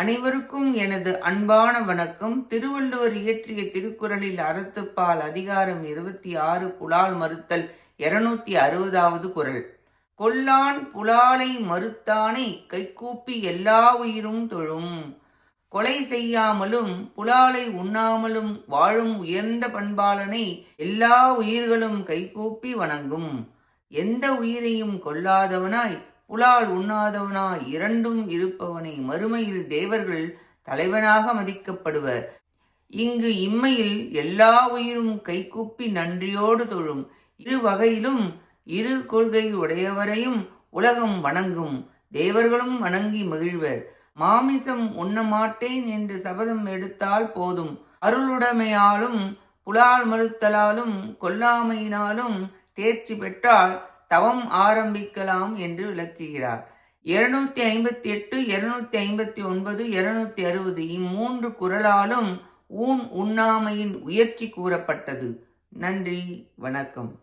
அனைவருக்கும் எனது அன்பான வணக்கம். திருவள்ளுவர் இயற்றிய திருக்குறளில் அறத்துப்பால் அதிகாரம் இருபத்தி ஆறு புலால் மறுத்தல் இருநூத்தி அறுபதாவது குரல். கொல்லான் புலாலை மறுத்தானை கைகூப்பி எல்லா உயிரும் தொழும். கொலை செய்யாமலும் புலாலை உண்ணாமலும் வாழும் உயர்ந்த பண்பாளனை எல்லா உயிர்களும் கைகூப்பி வணங்கும். எந்த உயிரையும் கொல்லாதவனாய் புலால் உண்ணாதவனாய் இரண்டும் இருப்பவனை மறுமையில் தேவர்கள் தலைவனாக மதிக்கப்படுவர். இங்கு இம்மையில் எல்லா உயிரும் கைகூப்பி நன்றியோடு தொழும். இரு வகையிலும் இரு கொள்கை உடையவரையும் உலகம் வணங்கும். தேவர்களும் வணங்கி மகிழ்வர். மாமிசம் உண்ண மாட்டேன் என்று சபதம் எடுத்தால் போதும். அருளுடைமையாலும் புலால் மறுத்தலாலும் கொல்லாமையினாலும் தேர்ச்சி பெற்றால் தவம் ஆரம்பிக்கலாம் என்று விளக்குகிறார். இருநூத்தி ஐம்பத்தி எட்டு இருநூத்தி ஐம்பத்தி ஒன்பது இருநூத்தி அறுபது இம்மூன்று குரலாலும் ஊன் உண்ணாமையின் உயர்ச்சி கூறப்பட்டது. நன்றி வணக்கம்.